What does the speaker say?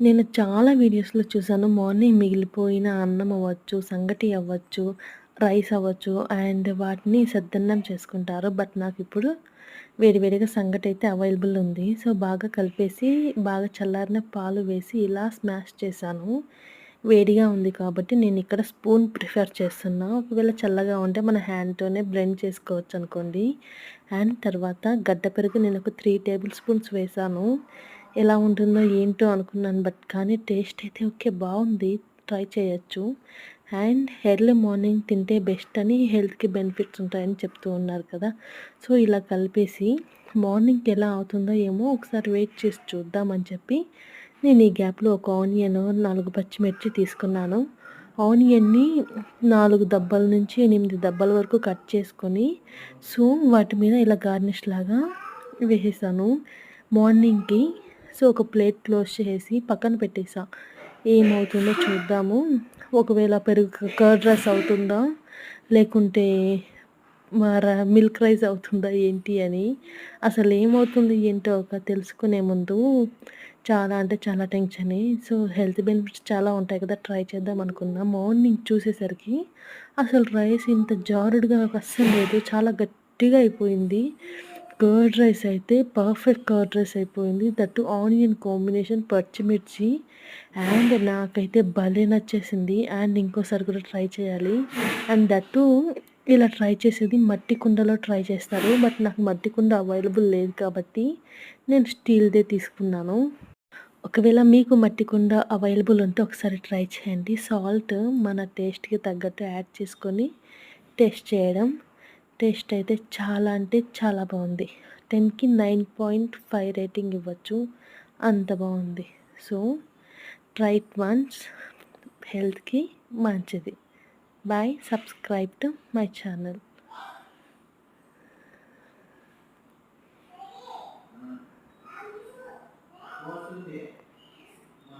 నేను చాలా వీడియోస్‌లో చూసాను. మార్నింగ్ మిగిలిపోయిన అన్నం అవ్వచ్చు, సంగటి అవ్వచ్చు, రైస్ అవ్వచ్చు అండ్ వాటిని సద్దన్నం చేసుకుంటారు. బట్ నాకు ఇప్పుడు వేడివేడిగా అయితే అవైలబుల్ ఉంది. సో, బాగా కలిపేసి బాగా చల్లారిన పాలు వేసి ఇలా స్మాష్ చేశాను. వేడిగా ఉంది కాబట్టి నేను ఇక్కడ స్పూన్ ప్రిఫర్ చేస్తున్నా. ఒకవేళ చల్లగా ఉంటే మన హ్యాండ్‌తోనే బ్లెండ్ చేసుకోవచ్చు అనుకోండి అండ్ తర్వాత గడ్డ పెరుగు నేను త్రీ టేబుల్ స్పూన్స్ వేసాను ఎలా ఉంటుందో ఏంటో అనుకున్నాను. బట్ కానీ టేస్ట్ అయితే ఓకే బాగుంది ట్రై చేయొచ్చు. అండ్ ఎర్లీ మార్నింగ్ తింటే బెస్ట్ అని హెల్త్‌కి బెనిఫిట్స్ ఉంటాయని చెప్తూ ఉన్నారు కదా! సో, ఇలా కలిపేసి మార్నింగ్‌కి ఎలా అవుతుందో ఏమో ఒకసారి వెయిట్ చేసి చూద్దామని చెప్పి నేను ఈ గ్యాప్‌లో ఒక ఆనియన్, నాలుగు పచ్చిమిర్చి తీసుకున్నాను. ఆనియన్‌ని నాలుగు దెబ్బల నుంచి ఎనిమిది దబ్బల వరకు కట్ చేసుకొని సో, వాటి మీద ఇలా గార్నిష్ లాగా వేసేసాను. మార్నింగ్‌కి సో, ఒక ప్లేట్ క్లోజ్ చేసి పక్కన పెట్టేసా. ఏమవుతుందో చూద్దాము. ఒకవేళ పెరుగు కర్డ్ రైస్ అవుతుందా? లేకుంటే మిల్క్ రైస్ అవుతుందా ఏంటి అని. అసలు ఏమవుతుంది ఏంటో ఒక తెలుసుకునే ముందు చాలా అంటే చాలా టెన్షన్ సో, హెల్త్ బెనిఫిట్స్ చాలా ఉంటాయి కదా! ట్రై చేద్దాం అనుకున్నా. మార్నింగ్ చూసేసరికి అసలు రైస్ ఇంత జారుడుగా అస్సలు లేదు. చాలా గట్టిగా అయిపోయింది. కర్డ్ రైస్ అయితే పర్ఫెక్ట్ కర్డ్ రైస్ అయిపోయింది. దట్టు ఆనియన్ కాంబినేషన్, పచ్చిమిర్చి అండ్ నాకైతే భలే నచ్చేసింది. అండ్ ఇంకోసారి కూడా ట్రై చేయాలి. అండ్ దట్టు ఇలా ట్రై చేసేది మట్టి కుండలో ట్రై చేస్తారు. బట్ నాకు మట్టి కుండ అవైలబుల్ లేదు కాబట్టి నేను స్టీల్‌దే తీసుకున్నాను. ఒకవేళ మీకు మట్టి కుండ అవైలబుల్ ఉంటే ఒకసారి ట్రై చేయండి. సాల్ట్ మన టేస్ట్‌కి తగ్గట్టు యాడ్ చేసుకొని టేస్ట్ చేయడం. టేస్ట్ అయితే చాలా అంటే చాలా బాగుంది టెన్కి నైన్ పాయింట్ ఫైవ్ రేటింగ్ ఇవ్వచ్చు. అంత బాగుంది సో, ట్రై ఇట్ వన్స్ హెల్త్‌కి మంచిది. Bye subscribe to my channel.